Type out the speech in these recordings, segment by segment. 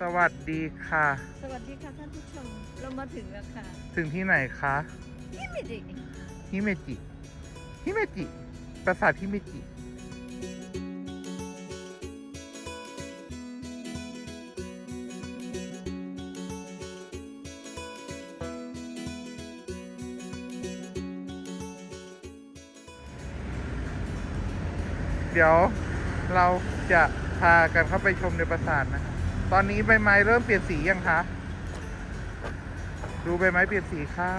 สวัสดีค่ะ สวัสดีค่ะท่านผู้ชม เรามาถึงแล้วค่ะถึงที่ไหนคะนี่ไม่จริงฮิเมจิฮิเมจิปราสาทฮิเมจิ เดี๋ยวเราจะพากันเข้าไปชมในปราสาทนะครับ ตอนนี้ใบไม้เริ่มเปลี่ยนสียังคะ ดูใบไม้เปลี่ยนสีค่ะ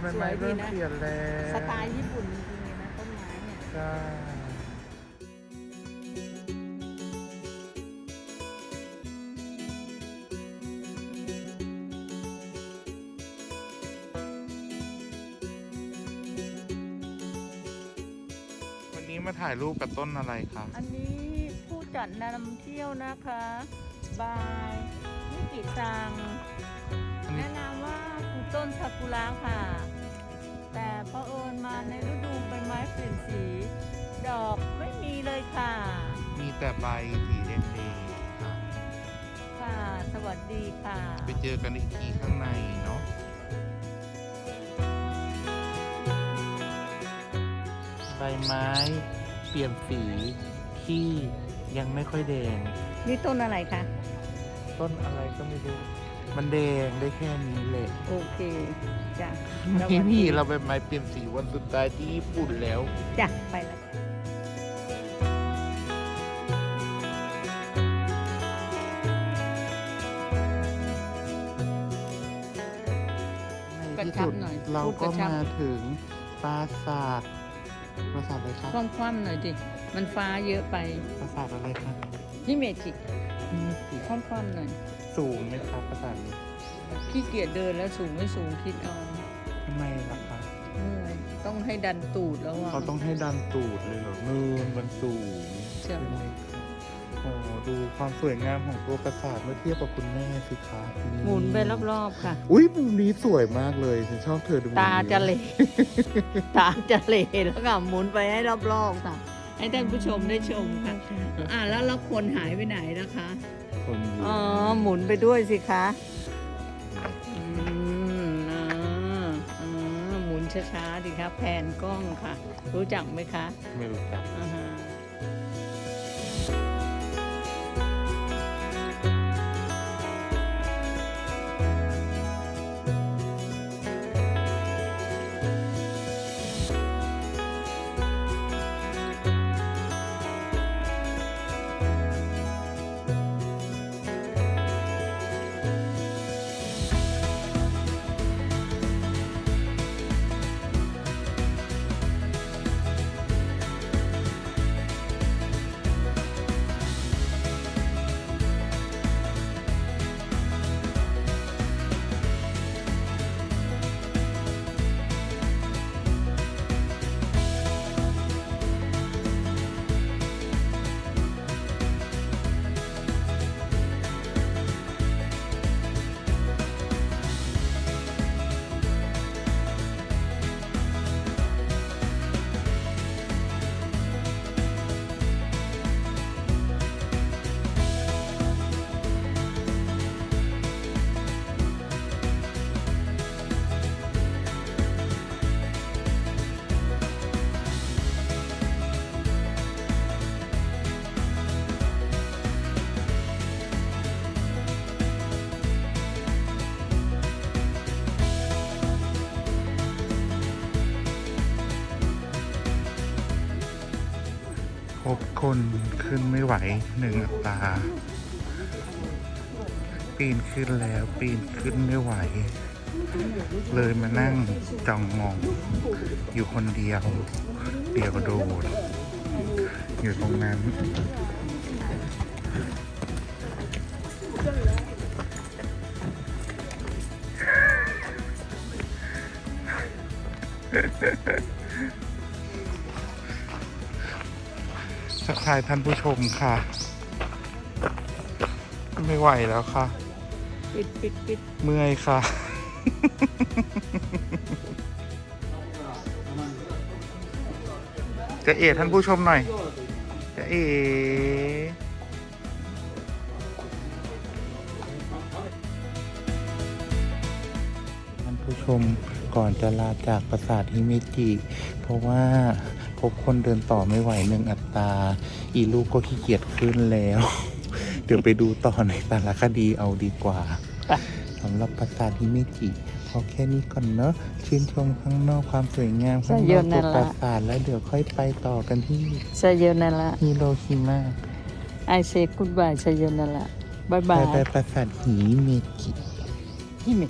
ใบไม้เริ่มเปลี่ยนแล้วสไตล์ญี่ปุ่นจริงๆเลยนะต้นไม้เนี่ยใช่วันนี้มาถ่ายรูปกับต้นอะไรคะ อันนี้ผู้จัดนำเที่ยวนะคะ บายนิกิซังอันนี้แนะนำว่าคือต้นซากุระค่ะ แต่พอเผอิญมาในฤดูใบไม้เปลี่ยนสี ดอกไม่มีเลยค่ะ มีแต่ใบสีแดงๆค่ะ ค่ะ สวัสดีค่ะ ไปเจอกันอีกทีข้างในเนาะใบไม้เปลี่ยนสีที่ยังไม่ค่อยแดง นี่ต้นอะไรคะ ต้นอะไรก็ไม่รู้ มันแดงได้แค่นี้แหละโอเคจ้ะไม่มีเราใบไม้เปลี่ยนสีวันสุดท้ายที่ญี่ปุ่นแล้ว จ้ะไปแล้ว ในที่สุดกระชับหน่อยเราพูดกก็ระชับ มาถึงปราสาทปราสาทอะไรครับคว่ำๆหน่อยดิมันฟ้าเยอะไปปราสาทอะไรครับ นี่เมจิ นี่สิคว่ำๆหน่อยสูงไหมครับปราสาทนี้ขี้เกียจเดินแล้วสูงไม่สูงคิดเอาทำไมล่ะคะเมื่อยต้องให้ดันตูดแล้วอะ เขาต้องให้ดันตูดเลยเหรอเนินมันสูงใช่ ไหมครับโอ้ดูความสวยงามของตัวปราสาทเมื่อเทียบกับคุณแม่สิคะนี่หมุนไปรอบๆค่ะอุ้ยมุมนี้สวยมากเลยฉันชอบเธอดูมุมตานี้จะเหล ตาจะเหลแล้วก็หมุนไปให้รอบๆค่ะ ให้ท่านผู้ชมได้ชมค่ะ อ่าแล้วแล้วคนหายไปไหนนะคะ คนอยู่อ๋อ หมุนไปด้วยสิคะ อืมอ่าอ่าหมุนช้าๆดิคะแผนกล้องค่ะ รู้จักไหมคะ ไม่รู้จัก อ่าฮะ คนขึ้นไม่ไหวหนึ่งอัตราปีนขึ้นแล้วปีนขึ้นไม่ไหว เลยมานั่งจ้องมอง อยู่คนเดียว เดียวโดด อยู่ตรงนั้น ทักทายท่านผู้ชมค่ะ ไม่ไหวแล้วค่ะ ปิดปิดปิดเมื่อยค่ะ จะเอท่านผู้ชมหน่อย จะเอท่านผู้ชมก่อนจะลาจากปราสาทฮิเมจิ เพราะว่า พบคนเดินต่อไม่ไหวหนึ่งอัตราอีลูกก็ขี้เกียจขึ้นแล้ว เดี๋ยวไปดูต่อในสารคดีเอาดีกว่าไปสำหรับปราสาทฮิเมจิพอแค่นี้ก่อนเนอะชื่นชมข้างนอกความสวยงามข้างนอกตัวปราสาทแล้วเดี๋ยวค่อยไปต่อกันที่ Sayonara ฮิโรชิมา I say goodbye Sayonara Bye ไป bye ไปปราสาทฮิเมจิ Hime แม่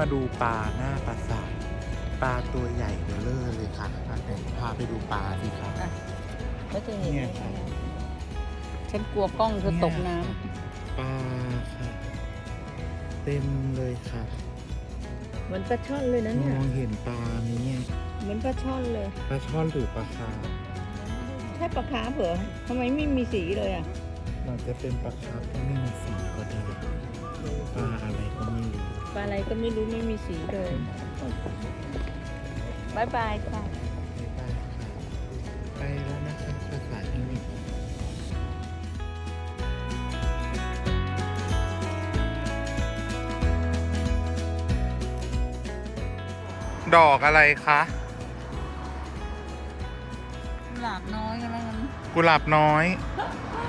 มาดูปลาหน้าปราสาทปลาตัวใหญ่เบลเลอร์เลยค่ะอะเดี๋ยวพาไปดูปลาสิคะก็จะเห็นเนี่ยค่ะฉันกลัวกล้องเธอตกน้ปลาค่ะ เต็มเลยค่ะำเหมือนปลาช่อนเลยนะมเนี่ยองเห็นปลาไหมเนี่ยเหมือนปลาช่อนเลยปลาช่อนหรือปลาคาร์ฟใช่ปลาคาร์ฟเหรอทำไมไม่มีสีเลยอะอาจจะเป็นปลาคาร์ฟที่ไม่มีสีก็ได้ ปลาอะไรก็ไม่รู้ไม่มีสีเลยบายบายค่ะ ไปค่ะไปแล้วนะคะปราสาทที่นี่ดอกอะไรคะกุหลาบน้อยกันแล้วกันกุหลาบน้อย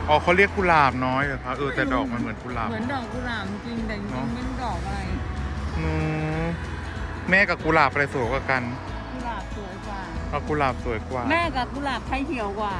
อ๋อเขาเรียกกุหลาบน้อยเหรอคะเออแต่ดอกมันเหมือนกุหลาบ เหมือนดอกกุหลาบจริงแต่จริงเนอะๆไม่รู้ดอกอะไร อืมแม่กับกุหลาบอะไรสวยกว่ากันกุหลาบสวยกว่าเอากุหลาบสวยกว่า แม่กับกุหลาบใครเหี่ยวกว่า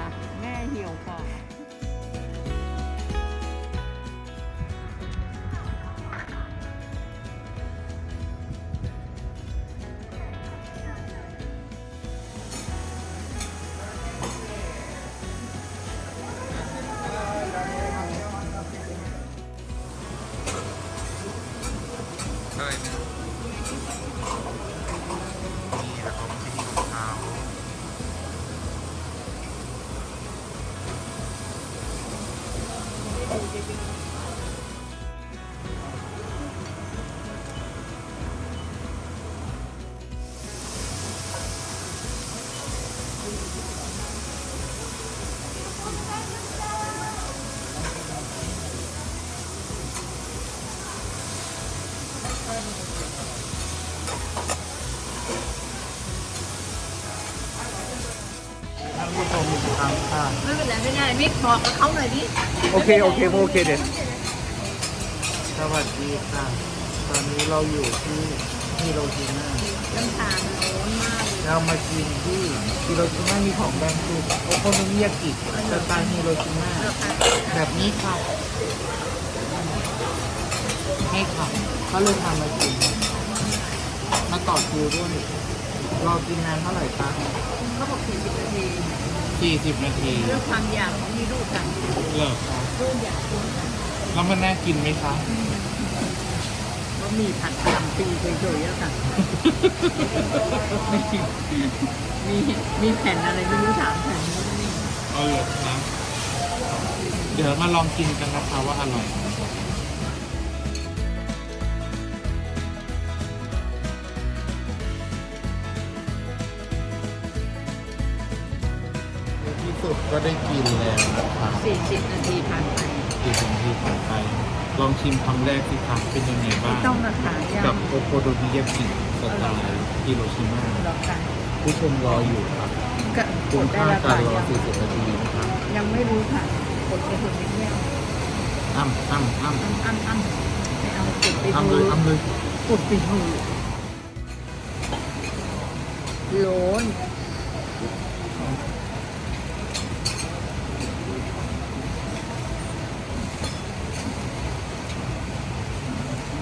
ครั้งค่ะไม่เป็นไรไม่ได้มิกบอกกับเขาหน่อยดิโอเคโอเคโอเคเด็ดสวัสดีค่ะ ตอนนี้เราอยู่ที่ฮิโรชิมาน้ำตาลโน้นมากเลยเรามากินที่ฮิโรชิมามีของแบรนด์คือโอโคโนมิยากิสไตล์ฮิโรชิมาแบบนี้ค่ะให้ค่ะก็เลยทำมากินมาต่อคิวด้วยรอกินนานเท่าไหร่คะเขาบอกสี่สิบนาที 40นาทีเรื่องความอยากของมีลูกกันเลิกค่ะลูกอยากกินกันแล้วมันน่ากินไหมคะก็มีผัดกำปีเฉยๆแล้วกันมีมีมีแผ่นอะไรไม่รู้สามแผ่นนู้นนี่เอาเหรอครับเดี๋ยวมาลองกินกันนะคะว่าอร่อยในที่ สุดก็ได้กินแล้วนะคะสี่สิบนาทีผ่านไปกี่นาทีผ่านไป ลองชิมคำแรกสิครับเป็นยังไงบ้างต้องราคายากับกโอโคโดมิยากิสไตล์ฮิโรชิมาหรอกกันผู้ชมรออยู่ครับก็กคุ้มดได้ค่าราการคารอ ยัง40 นาทีนะครับยังไม่รู้ค่ะกดไปถึงนิดเดียวอ้ำอ้ำอ้ำอ้ำอ้ำไม่เอากดไปอ้ำเลดูยอ้ำเลย กดไปดูโลน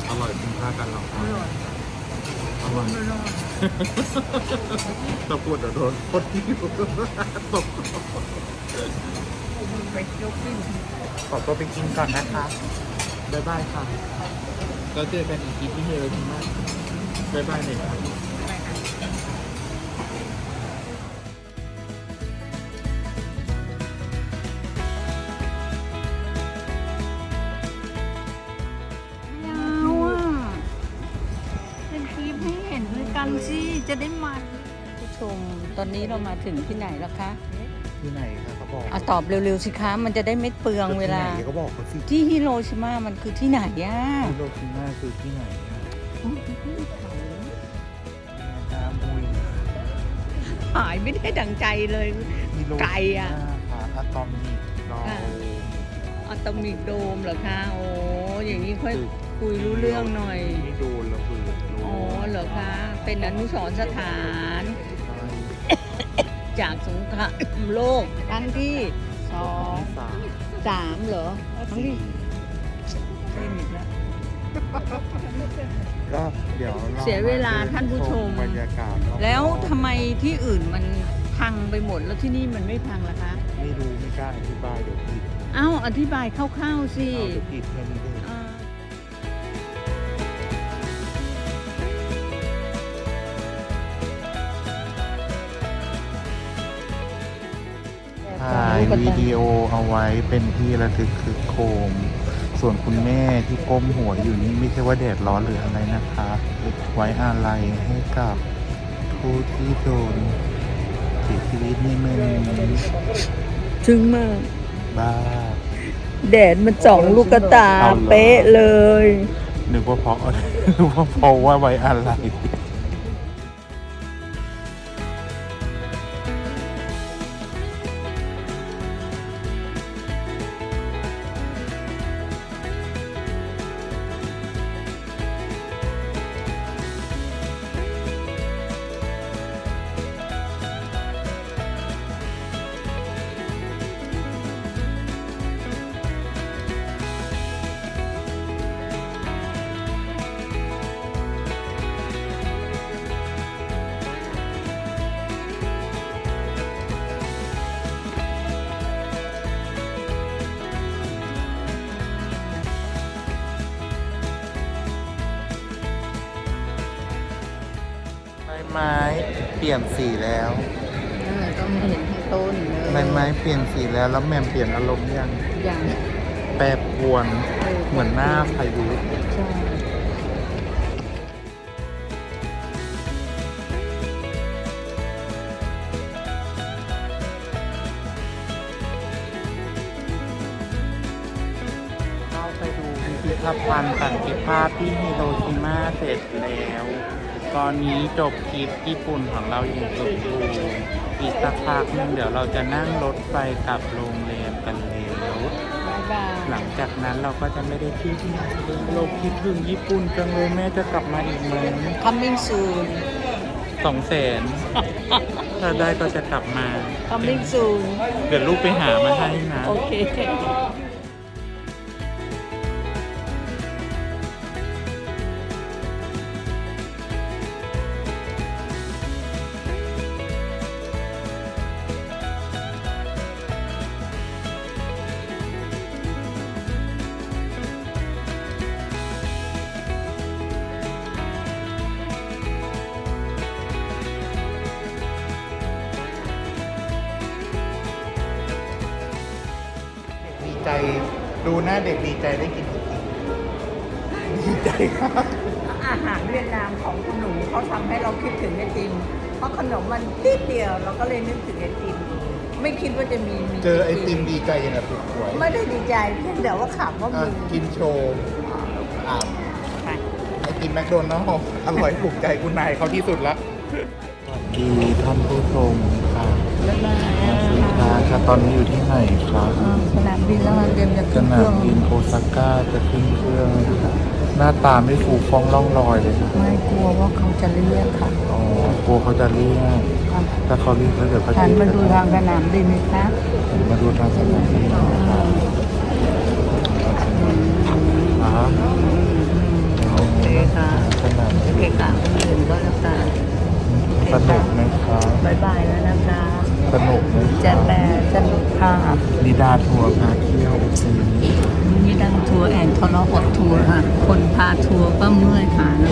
อร่อยคุ้มค่าการรอค อ อย ร่อย อร่อยไม่ร้อนตะปูดเดี๋ยวโดนคนที่อยู่ตกไปยกขึ้นขอตัวไปกินก่อนนะคะบ๊ายบายค่ะแล้วเจอกันอีกทีที่เฮโรชิมาบ๊ายบายเลยค่ะไอนนี้เรามาถึงที่ไหนแล้วคะที่ไหนคะเขาบอกอะตอบเร็วๆสิคะ มันจะได้ไม่เปลืองเวลา ที่ไหนเขาบอกเขาสิที่ฮิโรชิมามันคือที่ไหนอะฮิโรชิมาคือที่ไหนอะน้ำมุยหายไม่ได้ดังใจเลย ฮิโรชิมาไกลอะค่ะอะตอมิกดอค่ะลอะตอมิกโดมเหรอคะ โอ้อย่างนี้ค่อยคุยรู้เรื่องหน่อยไม่โดนระเบิดโดนอ๋อเหรอคะ เป็นอนุสรณ์สถานใช่ จากสงครามโลกครั้งที่สองสามสามเหรอครั้งที่เล่นอีกแล้วก็เดี๋ยวราเสียเวลาท่านผู้ชม บรรยากาศรอบๆแล้วทำไมที่อื่นมันพังไปหมดแล้วที่นี่มันไม่พังล่ะคะ ไม่รู้ไม่กล้าอธิบายเดี๋ยวผิดเอ้าอธิบายคร่าวๆสิ เอาเดี๋ยวผิดแค่นี้เวิดีโอเอาไว้เป็นที่ระลึกคือโคม ส่วนคุณแม่ที่ก้มหัวอยู่นี่ไม่ใช่ว่าแดดร้อนหรืออะไรนะคะ ไว้อาลัยให้กับผู้ที่โดนเสียชีวิตในเมืองนี้ซึ้งมาก บ้า แดดมันจ่องลูกตาเอาเหรอเป๊ะเลย นึกว่าเพราะนึกว่าเพราะว่าไว้อาลัย ไม้เปลี่ยนสีแล้วก็ไม่เห็นทั้งต้นเลยใบไม้เปลี่ยนสีแล้วแล้วแมมเปลี่ยนอารมณ์ยังอย่าง แปรปรวนเหมือนหน้าพายุใช่เข้าไปดูพิพิธภัณฑ์สันติภาพที่ฮิโรชิมาเสร็จแล้ว ตอนนี้จบคลิปญี่ปุ่นของเราอย่างสมบูรณ์อีกสักพักหนึงเดี๋ยวเราจะนั่งรถไฟกลับโรงแรมกันแล้วบายบายหลังจากนั้นเราก็จะไม่ได้ที่ที่ไหนเลยเราคิดถึงญี่ปุ่นจังเลยแม่จะกลับมาอีกไหม coming soon สองแสนถ้าได้ก็จะกลับมา coming soon เดี๋ยวลูกไปหามาให้นะ โอเค ใจ ดูหน้าเด็กดีใจได้กินไอติมดีใจครับ อาหารเวียดนามของคุณหนูเขาทำให้เราคิดถึงไอติม เพราะขนมมันนิดเดียวเราก็เลยนึกถึงไอติม ไม่คิดว่าจะมีมีเจอไอติมดีใจยังไงถูกหวยไม่ได้ดีใจเพียงแต่ว่าขำว่าอะมีกินโชว์อะไปไอติมแมคโดนัลล์อร่อยถูกใจคุณนายเขาที่สุดละดีท่านผู้ชมค่ะแล้วมาค่ะ ค่ะตอนนี้อยู่ที่ไหนครับสนามบินแล้วมันเตรียมจะสขึ้นเคนารื่อมงบินโอซาก้าจะขึ้นเครื่องค่ะหน้าตาไม่ฟูฟ้องร่องรอยเลยค่ะไม่กลัวว่าเขาจะเรียกค่ะอ๋อกลัวเขาจะเรียกถ้าเขาเรียกแล้วเดี๋ยวเขาฉัจะนมาดูทางสนามบินไหมคะมาดูทางสนามบินนะครับอ๋อโอเคค่ะสนามโอเคค่ะคนอื่นก็แล้วกันสนุกไหมครับบายบายแล้วนะคะ สนุกไหมคเจ็รัดบแปดสนุกค่ะนิดาทัวร์พาเที่ยวซื้อนี่ดังทัวร์แอนทรอดทัวร์ค่ะ คนพาทัวร์ก็เมื่อยขานะ